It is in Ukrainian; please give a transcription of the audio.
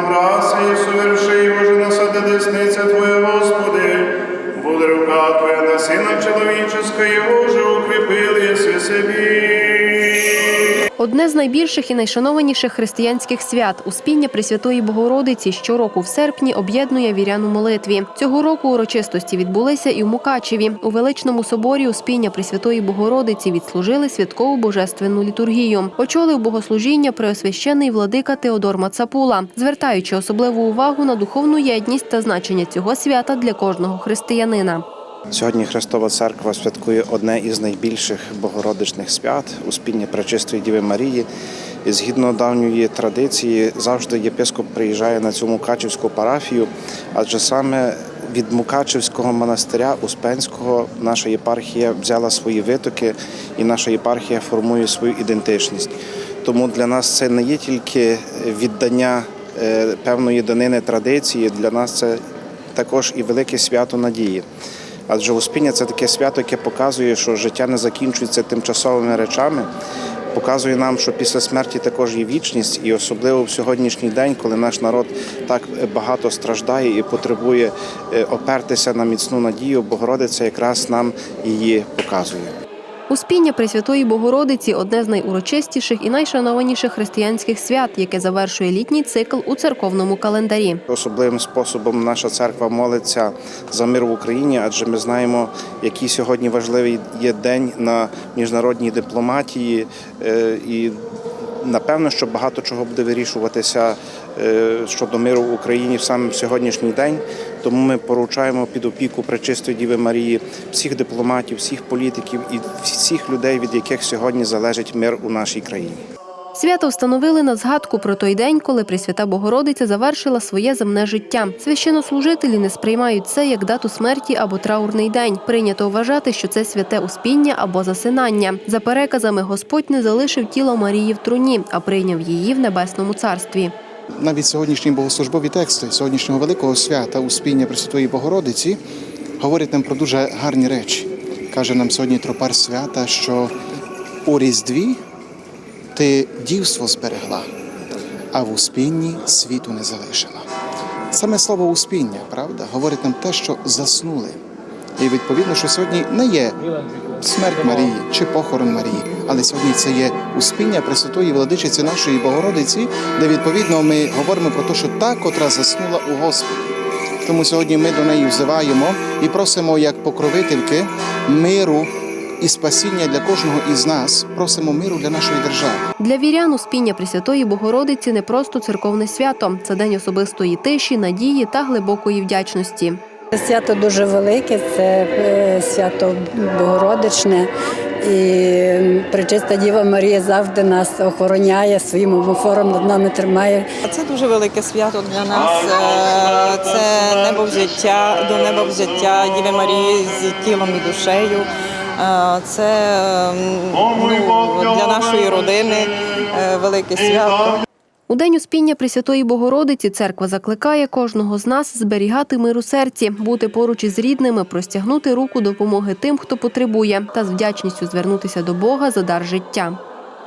граса і соверши його насади десниця Твоя, Господи. Буде рука Твоя на Сина Человеческого, Боже, же укріпили єси собі. Одне з найбільших і найшанованіших християнських свят Успіння Пресвятої Богородиці щороку в серпні об'єднує вірян у молитві. Цього року урочистості відбулися і в Мукачеві. У величному соборі Успіння Пресвятої Богородиці відслужили святкову божественну літургію. Очолив богослужіння преосвящений владика Теодор Мацапула, звертаючи особливу увагу на духовну єдність та значення цього свята для кожного християнина. Сьогодні Христова Церква святкує одне із найбільших богородичних свят Успіння Пречистої Діви Марії. І згідно давньої традиції, завжди єпископ приїжджає на цю Мукачівську парафію, адже саме від Мукачівського монастиря Успенського наша єпархія взяла свої витоки, і наша єпархія формує свою ідентичність. Тому для нас це не є тільки віддання е, певної данини традиції, для нас це також і велике свято надії. Адже Успіння це таке свято, яке показує, що життя не закінчується тимчасовими речами. Показує нам, що після смерті також є вічність, і особливо в сьогоднішній день, коли наш народ так багато страждає і потребує е, опертися на міцну надію, Богородиця якраз нам її показує. Успіння Пресвятої Богородиці одне з найурочистіших і найшанованіших християнських свят, яке завершує літній цикл у церковному календарі. Особливим способом наша церква молиться за мир в Україні, адже ми знаємо, який сьогодні важливий є день на міжнародній дипломатії, е, і напевно, що багато чого буде вирішуватися е, щодо миру в Україні саме в сьогоднішній день. Тому ми поручаємо під опіку Пречистої Діви Марії всіх дипломатів, всіх політиків і всіх людей, від яких сьогодні залежить мир у нашій країні. Свято встановили на згадку про той день, коли Пресвята Богородиця завершила своє земне життя. Священнослужителі не сприймають це як дату смерті або траурний день. Прийнято вважати, що це святе успіння або засинання. За переказами, Господь не залишив тіло Марії в труні, а прийняв її в небесному царстві. Навіть сьогоднішні богослужбові тексти сьогоднішнього великого свята Успіння Пресвятої Богородиці говорять нам про дуже гарні речі. Каже нам сьогодні тропар свята, що у Різдві ти дівство зберегла, а в успінні світу не залишила. Саме слово успіння, правда, говорить нам те, що заснули. І відповідно, що сьогодні не є смерть Марії чи похорон Марії, але сьогодні це є успіння Пресвятої владичиці нашої Богородиці, де відповідно ми говоримо про те, що та, котра заснула у Господі. Тому сьогодні ми до неї взиваємо і просимо як покровительки миру і спасіння для кожного із нас. Просимо миру для нашої держави. Для вірян успіння Пресвятої Богородиці не просто церковне свято, це день особистої тиші, надії та глибокої вдячності. Свято дуже велике, це е, свято Богородичне. І Пречиста Діва Марія завжди нас охороняє, своїм омофором над нами тримає. Це дуже велике свято для нас. Е, Це небо взяття до неба взяття Діви Марії з тілом і душею. Е, Це ну, для нашої родини велике свято. У день успіння Пресвятої Богородиці церква закликає кожного з нас зберігати мир у серці, бути поруч із рідними, простягнути руку допомоги тим, хто потребує, та з вдячністю звернутися до Бога за дар життя.